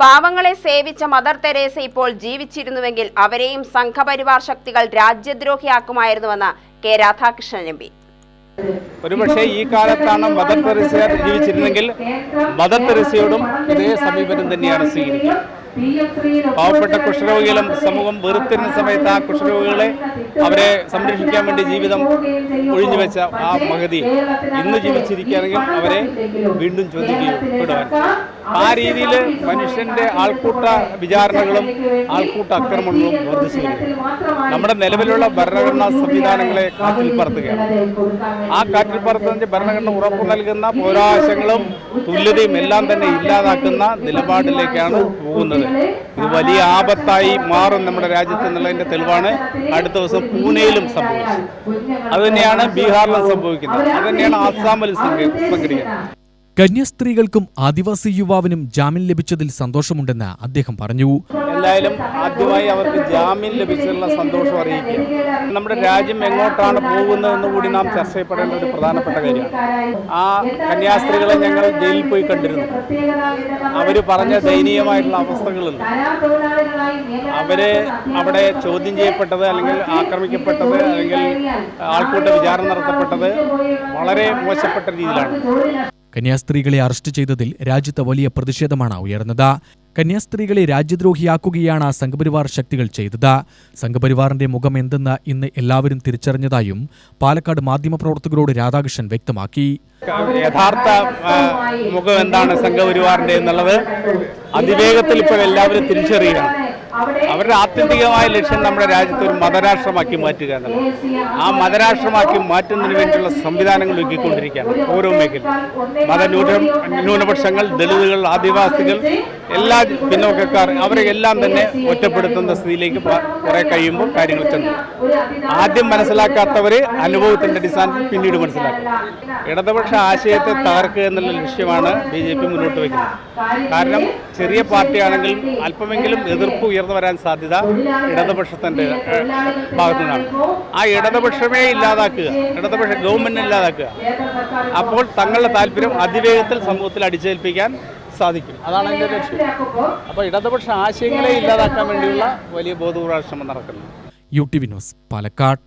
പാവങ്ങളെ സേവിച്ച mother Teresa ഇപ്പോൾ ജീവിച്ചിരുന്നുവെങ്കിൽ അവരെയും സംഘപരിവാർ ശക്തികൾ രാജ്യദ്രോഹിയാക്കുമായിരുന്നുവെന്ന് കെ രാധാകൃഷ്ണൻ എം പി. ഒരുപക്ഷെ ഈ കാലത്താണ് മദർ തെരേസ ജീവിച്ചിരുന്നെങ്കിൽ മദർ തെരേസയോടും ഇതേ സമീപനം തന്നെയാണ് സ്വീകരിക്കുന്നത് പാവപ്പെട്ട കുഷ്ഠരോഗികളും സമൂഹം വെറുത്തിരുന്ന സമയത്ത് ആ കുഷ്ഠരോഗികളെ അവരെ സംരക്ഷിക്കാൻ വേണ്ടി ജീവിതം ഒഴിഞ്ഞുവെച്ച ആ മഹതി ഇന്ന് ജീവിച്ചിരിക്കുകയാണെങ്കിൽ അവരെ വീണ്ടും ചോദിക്കുകപ്പെടുവാൻ ആ രീതിയിൽ മനുഷ്യന്റെ ആൾക്കൂട്ട വിചാരണകളും ആൾക്കൂട്ട അക്രമങ്ങളും വർദ്ധിച്ചു നമ്മുടെ നിലവിലുള്ള ഭരണഘടനാ സംവിധാനങ്ങളെ കാറ്റിൽ പറത്തുകയാണ്. ആ കാറ്റിൽ പറത്തുന്ന ഭരണഘടന ഉറപ്പു നൽകുന്ന പോരാശങ്ങളും തുല്യതയും എല്ലാം തന്നെ ഇല്ലാതാക്കുന്ന നിലപാടിലേക്കാണ് പോകുന്നത്. ഇത് വലിയ ആപത്തായി മാറും നമ്മുടെ രാജ്യത്ത് എന്നുള്ളതിന്റെ തെളിവാണ് അടുത്ത ദിവസം പൂനെയിലും സംഭവിച്ചത്. അതുതന്നെയാണ് ബീഹാറിലും സംഭവിക്കുന്നത്. അതുതന്നെയാണ് ആസാമിൽ സംഘ- സംഘടിക്കുന്നത് കന്യാസ്ത്രീകൾക്കും ആദിവാസി യുവാവിനും ജാമ്യം ലഭിച്ചതിൽ സന്തോഷമുണ്ടെന്ന് അദ്ദേഹം പറഞ്ഞു. എന്തായാലും ആദ്യമായി അവർക്ക് ജാമ്യം ലഭിച്ചതിനുള്ള സന്തോഷം അറിയിക്കുക നമ്മുടെ രാജ്യം എങ്ങോട്ടാണ് പോകുന്നതെന്ന് കൂടി നാം ചർച്ച ചെയ്യപ്പെടേണ്ട ഒരു പ്രധാനപ്പെട്ട കാര്യമാണ്. ആ കന്യാസ്ത്രീകളെ ഞങ്ങൾ ജയിലിൽ പോയി കണ്ടിരുന്നു. അവർ പറഞ്ഞ ദയനീയമായിട്ടുള്ള അവസ്ഥകളുണ്ട് അവരെ അവിടെ ചോദ്യം ചെയ്യപ്പെട്ടത് അല്ലെങ്കിൽ ആക്രമിക്കപ്പെട്ടത് അല്ലെങ്കിൽ ആൾക്കൂട്ട വിചാരണ നടത്തപ്പെട്ടത് വളരെ മോശപ്പെട്ട രീതിയിലാണ്. കന്യാസ്ത്രീകളെ അറസ്റ്റ് ചെയ്തതിൽ രാജ്യത്ത് വലിയ പ്രതിഷേധമാണ് ഉയർന്നത്. കന്യാസ്ത്രീകളെ രാജ്യദ്രോഹിയാക്കുകയാണ് സംഘപരിവാർ ശക്തികൾ ചെയ്തത്. സംഘപരിവാറിന്റെ മുഖം എന്തെന്ന് ഇന്ന് എല്ലാവരും തിരിച്ചറിഞ്ഞതായും പാലക്കാട് മാധ്യമപ്രവർത്തകരോട് രാധാകൃഷ്ണൻ വ്യക്തമാക്കി. യഥാർത്ഥ മുഖം എന്താണ് സംഘപരിവാറിന്റെ എന്നുള്ളത് അതിവേഗത്തിൽ ഇപ്പോൾ എല്ലാവരും തിരിച്ചറിയുകയാണ്. അവരുടെ ആത്യന്തികമായ ലക്ഷ്യം നമ്മുടെ രാജ്യത്തെ ഒരു മതരാഷ്ട്രമാക്കി മാറ്റുക എന്നുള്ളത്. ആ മതരാഷ്ട്രമാക്കി മാറ്റുന്നതിന് വേണ്ടിയുള്ള സംവിധാനങ്ങൾ ഒരുക്കിക്കൊണ്ടിരിക്കുകയാണ് ഓരോ മേഖല മതന്യൂന ന്യൂനപക്ഷങ്ങൾ ദളിതുകൾ ആദിവാസികൾ എല്ലാ പിന്നോക്കക്കാർ അവരെ എല്ലാം തന്നെ ഒറ്റപ്പെടുത്തുന്ന സ്ഥിതിയിലേക്ക് കുറെ കഴിയുമ്പോൾ കാര്യങ്ങൾ ചെന്നു. ആദ്യം മനസ്സിലാക്കാത്തവര് അനുഭവത്തിന്റെ അടിസ്ഥാനത്തിൽ പിന്നീട് മനസ്സിലാക്കും. ഇടതുപക്ഷ ആശയത്തെ തകർക്കുക എന്നുള്ള ലക്ഷ്യമാണ് ബി ജെ പി മുന്നോട്ട് വയ്ക്കുന്നത്. കാരണം ചെറിയ പാർട്ടിയാണെങ്കിലും അല്പമെങ്കിലും എതിർപ്പ് ഉയർന്നു വരാൻ സാധ്യത ഇടതുപക്ഷത്തിന്റെ ഭാഗത്തു നിന്നാണ് ആ ഇടതുപക്ഷമേ ഇല്ലാതാക്കുക ഇടതുപക്ഷ ഗവൺമെന്റ് ഇല്ലാതാക്കുക. അപ്പോൾ തങ്ങളുടെ താല്പര്യം അതിവേഗത്തിൽ സമൂഹത്തിൽ അടിച്ചേൽപ്പിക്കാൻ സാധിക്കും. അതാണ് എന്റെ ലക്ഷ്യം. അപ്പോൾ ഇടതുപക്ഷ ആശയങ്ങളെ ഇല്ലാതാക്കാൻ വേണ്ടിയുള്ള വലിയ ബോധപൂർവ ശ്രമം നടക്കുന്നു. U T Vinos Palakkad.